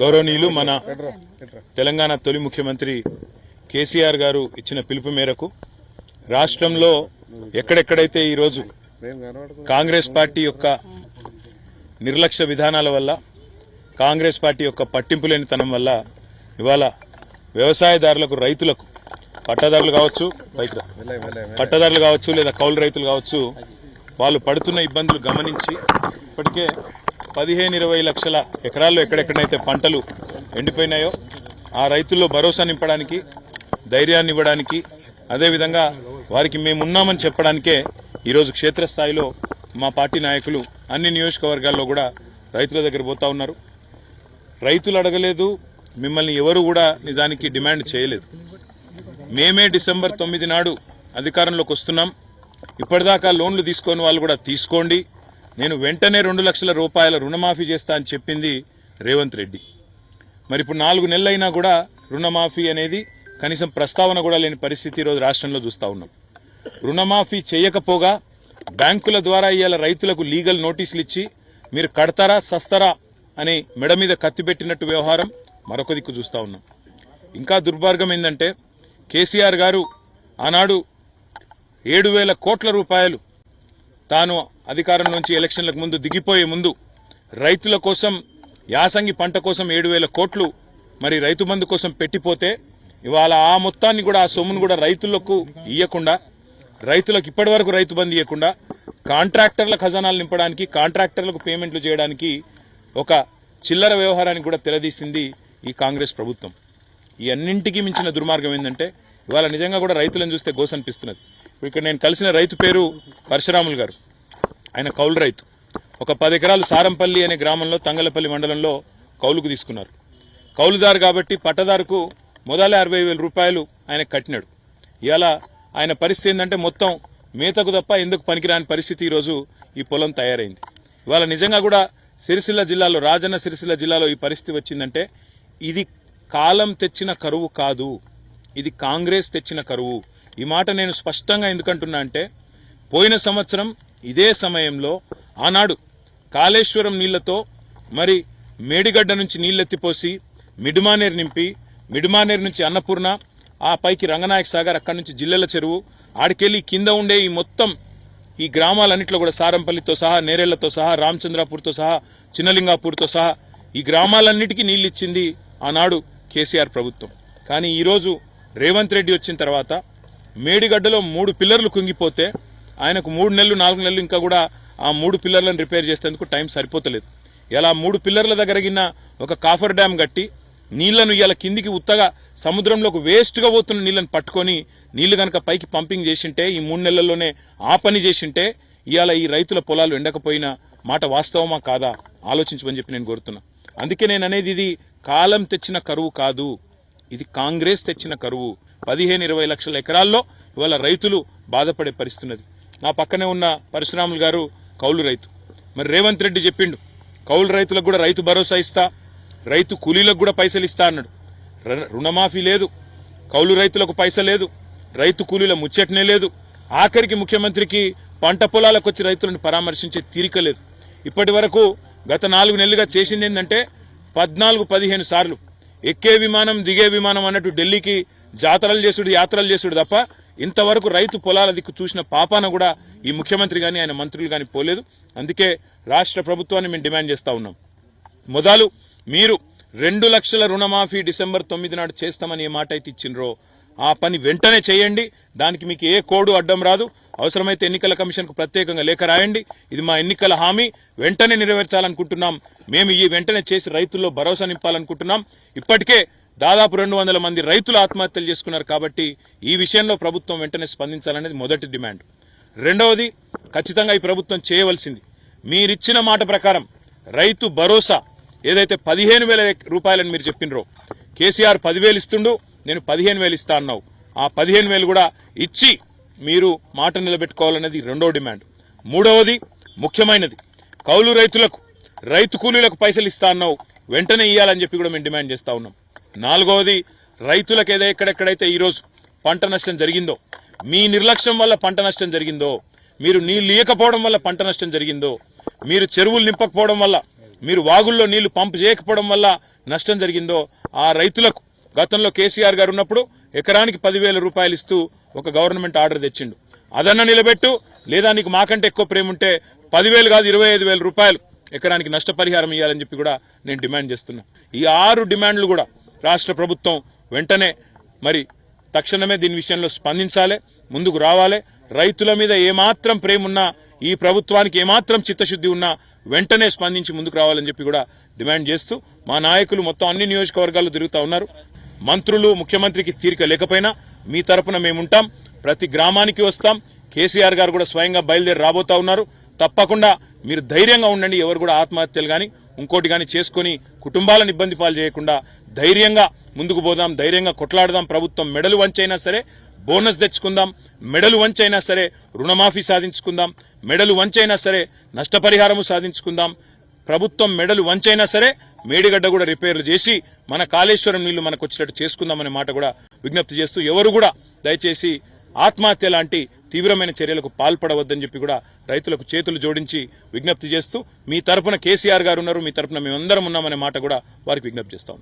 గౌరవనీయులు మన తెలంగాణ తొలి ముఖ్యమంత్రి కేసీఆర్ గారు ఇచ్చిన పిలుపు మేరకు రాష్ట్రంలో ఎక్కడెక్కడైతే ఈరోజు కాంగ్రెస్ పార్టీ యొక్క నిర్లక్ష్య విధానాల వల్ల కాంగ్రెస్ పార్టీ యొక్క పట్టింపు లేనితనం వల్ల ఇవాళ వ్యవసాయదారులకు రైతులకు పట్టదారులు కావచ్చు. పట్టదారులు కావచ్చు లేదా కౌలు రైతులు కావచ్చు వాళ్ళు పడుతున్న ఇబ్బందులు గమనించి ఇప్పటికే పదిహేను ఇరవై లక్షల ఎకరాల్లో ఎక్కడెక్కడైతే పంటలు ఎండిపోయినాయో ఆ రైతుల్లో భరోసా నింపడానికి ధైర్యాన్ని ఇవ్వడానికి అదేవిధంగా వారికి మేమున్నామని చెప్పడానికే ఈరోజు క్షేత్రస్థాయిలో మా పార్టీ నాయకులు అన్ని నియోజకవర్గాల్లో కూడా రైతుల దగ్గర పోతా ఉన్నారు. రైతులు అడగలేదు మిమ్మల్ని ఎవరు కూడా నిజానికి డిమాండ్ చేయలేదు. మేమే డిసెంబర్ తొమ్మిది నాడు అధికారంలోకి వస్తున్నాం. ఇప్పటిదాకా లోన్లు తీసుకొని వాళ్ళు కూడా తీసుకోండి. నేను వెంటనే రెండు లక్షల రూపాయల రుణమాఫీ చేస్తా అని చెప్పింది రేవంత్ రెడ్డి. మరి ఇప్పుడు నాలుగు నెలలైనా కూడా రుణమాఫీ అనేది కనీసం ప్రస్తావన కూడా లేని పరిస్థితి ఈరోజు రాష్ట్రంలో చూస్తూ ఉన్నాం. రుణమాఫీ చేయకపోగా బ్యాంకుల ద్వారా ఇవాళ రైతులకు లీగల్ నోటీసులు ఇచ్చి మీరు కడతారా సస్తారా అని మెడ మీద కత్తిపెట్టినట్టు వ్యవహారం మరొక దిక్కు చూస్తూ ఉన్నాం. ఇంకా దుర్మార్గం ఏంటంటే కేసీఆర్ గారు ఆనాడు ఏడు వేల కోట్ల రూపాయలు తాను అధికారం నుంచి ఎలక్షన్లకు ముందు దిగిపోయే ముందు రైతుల కోసం యాసంగి పంట కోసం ఏడు వేల కోట్లు మరి రైతు బంధు కోసం పెట్టిపోతే ఇవాళ ఆ మొత్తాన్ని కూడా ఆ సొమ్మును కూడా రైతులకు ఇవ్వకుండా రైతులకు ఇప్పటి వరకు రైతు బంధు ఇవ్వకుండా కాంట్రాక్టర్ల ఖజానాలు నింపడానికి కాంట్రాక్టర్లకు పేమెంట్లు చేయడానికి ఒక చిల్లర వ్యవహారానికి కూడా తెరదీసింది ఈ కాంగ్రెస్ ప్రభుత్వం. ఈ అన్నింటికీ మించిన దుర్మార్గం ఏంటంటే ఇవాళ నిజంగా కూడా రైతులను చూస్తే గోసనిపిస్తున్నది. ఇప్పుడు ఇక్కడ నేను కలిసిన రైతు పేరు పరశురాములు గారు. ఆయన కౌలు రైతు. ఒక పది ఎకరాలు సారంపల్లి అనే గ్రామంలో తంగలపల్లి మండలంలో కౌలుకు తీసుకున్నారు. కౌలుదారు కాబట్టి పట్టదారుకు మొదల అరవై వేల రూపాయలు ఆయన కట్టినాడు. ఇవాళ ఆయన పరిస్థితి ఏంటంటే మొత్తం మేతకు తప్ప ఎందుకు పనికిరాని పరిస్థితి ఈరోజు ఈ పొలం తయారైంది. ఇవాళ నిజంగా కూడా సిరిసిల్ల జిల్లాలో రాజన్న సిరిసిల్ల జిల్లాలో ఈ పరిస్థితి వచ్చిందంటే ఇది కాలం తెచ్చిన కరువు కాదు. ఇది కాంగ్రెస్ తెచ్చిన కరువు. ఈ మాట నేను స్పష్టంగా ఎందుకంటున్నా అంటే పోయిన సంవత్సరం ఇదే సమయంలో ఆనాడు కాళేశ్వరం నీళ్ళతో మరి మేడిగడ్డ నుంచి నీళ్ళెత్తిపోసి మిడుమానేరు నింపి మిడుమానేరు నుంచి అన్నపూర్ణ ఆ పైకి రంగనాయక సాగర్ అక్కడి నుంచి జిల్లెల చెరువు ఆడికెళ్ళి కింద ఉండే ఈ మొత్తం ఈ గ్రామాలన్నింటిలో కూడా సారంపల్లితో సహా నేరేళ్ళతో సహా రామచంద్రాపూర్తో సహా చిన్నలింగాపూర్తో సహా ఈ గ్రామాలన్నిటికీ నీళ్ళు ఇచ్చింది ఆనాడు కేసీఆర్ ప్రభుత్వం. కానీ ఈరోజు రేవంత్ రెడ్డి వచ్చిన తర్వాత మేడిగడ్డలో మూడు పిల్లర్లు కుంగిపోతే ఆయనకు మూడు నెలలు నాలుగు నెలలు ఇంకా కూడా ఆ మూడు పిల్లర్లను రిపేర్ చేసేందుకు టైం సరిపోతలేదు. ఇలా మూడు పిల్లర్ల దగ్గర గిన్న ఒక కాఫర్ డ్యామ్ కట్టి నీళ్ళను ఇలా కిందికి ఉత్తగా సముద్రంలోకి వేస్ట్గా పోతున్న నీళ్ళని పట్టుకొని నీళ్ళు కనుక పైకి పంపింగ్ చేసింటే ఈ మూడు నెలల్లోనే ఆ పని చేసింటే ఇవాళ ఈ రైతుల పొలాలు ఎండకపోయిన మాట వాస్తవమా కాదా ఆలోచించమని చెప్పి నేను కోరుతున్నా. అందుకే నేను అనేది ఇది కాలం తెచ్చిన కరువు కాదు. ఇది కాంగ్రెస్ తెచ్చిన కరువు. పదిహేను ఇరవై లక్షల ఎకరాల్లో ఇవాళ రైతులు బాధపడే పరిస్థితున్నది నా పక్కనే ఉన్న పరశురాములు గారు కౌలు రైతు. మరి రేవంత్ రెడ్డి చెప్పిండు కౌలు రైతులకు కూడా రైతు భరోసా ఇస్తా రైతు కూలీలకు కూడా పైసలు ఇస్తా అన్నాడు. ర- రుణమాఫీ లేదు కౌలు రైతులకు పైస లేదు రైతు కూలీల ముచ్చటనే లేదు ఆఖరికి ముఖ్యమంత్రికి పంట పొలాలకు వచ్చి రైతులను పరామర్శించే తీరిక లేదు. ఇప్పటి వరకు గత నాలుగు నెలలుగా చేసింది ఏంటంటే పద్నాలుగు పదిహేను సార్లు ఎక్కే విమానం దిగే విమానం అన్నట్టు ఢిల్లీకి జాతరలు చేసుడు యాత్రలు చేసుడు తప్ప ఇంతవరకు రైతు పొలాల దిక్కు చూసిన పాపాన కూడా ఈ ముఖ్యమంత్రి కానీ ఆయన మంత్రులు కానీ పోలేదు. అందుకే రాష్ట్ర ప్రభుత్వాన్ని మేము డిమాండ్ చేస్తూ ఉన్నాం. మొదలు మీరు రెండు లక్షల రుణమాఫీ డిసెంబర్ తొమ్మిది నాడు చేస్తామని ఏ మాట అయితే ఇచ్చిండ్రో ఆ పని వెంటనే చేయండి. దానికి మీకు ఏ కోడు అడ్డం రాదు. అవసరమైతే ఎన్నికల కమిషన్కు ప్రత్యేకంగా లేఖ రాయండి. ఇది మా ఎన్నికల హామీ. వెంటనే నెరవేర్చాలనుకుంటున్నాం. మేము ఈ వెంటనే చేసి రైతుల్లో భరోసా నింపాలనుకుంటున్నాం. ఇప్పటికే దాదాపు రెండు వందల మంది రైతులు ఆత్మహత్యలు చేసుకున్నారు కాబట్టి ఈ విషయంలో ప్రభుత్వం వెంటనే స్పందించాలనేది మొదటి డిమాండ్. రెండవది ఖచ్చితంగా ఈ ప్రభుత్వం చేయవలసింది. మీరిచ్చిన మాట ప్రకారం రైతు భరోసా ఏదైతే పదిహేను వేల రూపాయలని మీరు చెప్పినరో కేసీఆర్ పదివేలు ఇస్తుండు నేను పదిహేను వేలు ఇస్తా అన్నావు. ఆ పదిహేను వేలు కూడా ఇచ్చి మీరు మాట నిలబెట్టుకోవాలనేది రెండో డిమాండ్. మూడవది ముఖ్యమైనది కౌలు రైతులకు రైతు కూలీలకు పైసలు ఇస్తా అన్నావు వెంటనే ఇవ్వాలని చెప్పి కూడా మేము డిమాండ్ చేస్తా ఉన్నాం. నాలుగవది రైతులకు ఏదో ఎక్కడెక్కడైతే ఈరోజు పంట నష్టం జరిగిందో మీ నిర్లక్ష్యం వల్ల పంట నష్టం జరిగిందో మీరు నీళ్ళు ఇయ్యకపోవడం వల్ల పంట నష్టం జరిగిందో మీరు చెరువులు నింపకపోవడం వల్ల మీరు వాగుల్లో నీళ్ళు పంపు చేయకపోవడం వల్ల నష్టం జరిగిందో ఆ రైతులకు గతంలో కేసీఆర్ గారు ఉన్నప్పుడు ఎకరానికి పదివేల రూపాయలు ఇస్తూ ఒక గవర్నమెంట్ ఆర్డర్ తెచ్చిండు. అదన్న నిలబెట్టు లేదా నీకు మాకంటే ఎక్కువ ప్రేమ ఉంటే పదివేలు కాదు ఇరవై ఐదు వేల రూపాయలు ఎకరానికి నష్టపరిహారం ఇవ్వాలని చెప్పి కూడా నేను డిమాండ్ చేస్తున్నా. ఈ ఆరు డిమాండ్లు కూడా రాష్ట్ర ప్రభుత్వం వెంటనే మరి తక్షణమే దీని విషయంలో స్పందించాలి ముందుకు రావాలి. రైతుల మీద ఏమాత్రం ప్రేమ ఉన్నా ఈ ప్రభుత్వానికి ఏమాత్రం చిత్తశుద్ధి ఉన్నా వెంటనే స్పందించి ముందుకు రావాలని చెప్పి కూడా డిమాండ్ చేస్తూ మా నాయకులు మొత్తం అన్ని నియోజకవర్గాల్లో తిరుగుతూ ఉన్నారు. మంత్రులు ముఖ్యమంత్రికి తీరిక లేకపోయినా మీ తరపున మేముంటాం. ప్రతి గ్రామానికి వస్తాం. కేసీఆర్ గారు కూడా స్వయంగా బయలుదేరి రాబోతా ఉన్నారు. తప్పకుండా మీరు ధైర్యంగా ఉండండి. ఎవరు కూడా ఆత్మహత్యలు కానీ ఇంకోటి కానీ చేసుకొని కుటుంబాలను ఇబ్బంది పాలు చేయకుండా ధైర్యంగా ముందుకు పోదాం ధైర్యంగా కొట్లాడదాం ప్రభుత్వం మెడలు వంచైనా సరే బోనస్ తెచ్చుకుందాం మెడలు వంచైనా సరే రుణమాఫీ సాధించుకుందాం మెడలు వంచైనా సరే నష్టపరిహారము సాధించుకుందాం ప్రభుత్వం మెడలు వంచైనా సరే మేడిగడ్డ కూడా రిపేర్లు చేసి మన కాళేశ్వరం నీళ్ళు మనకు వచ్చేటట్టు చేసుకుందామనే మాట కూడా విజ్ఞప్తి చేస్తూ ఎవరు కూడా దయచేసి ఆత్మహత్య లాంటి తీవ్రమైన చర్యలకు పాల్పడవద్దని చెప్పి కూడా రైతులకు చేతులు జోడించి విజ్ఞప్తి చేస్తూ మీ తరపున కేసీఆర్ గారు ఉన్నారు మీ తరపున మేమందరం ఉన్నామనే మాట కూడా వారికి విజ్ఞప్తి చేస్తాం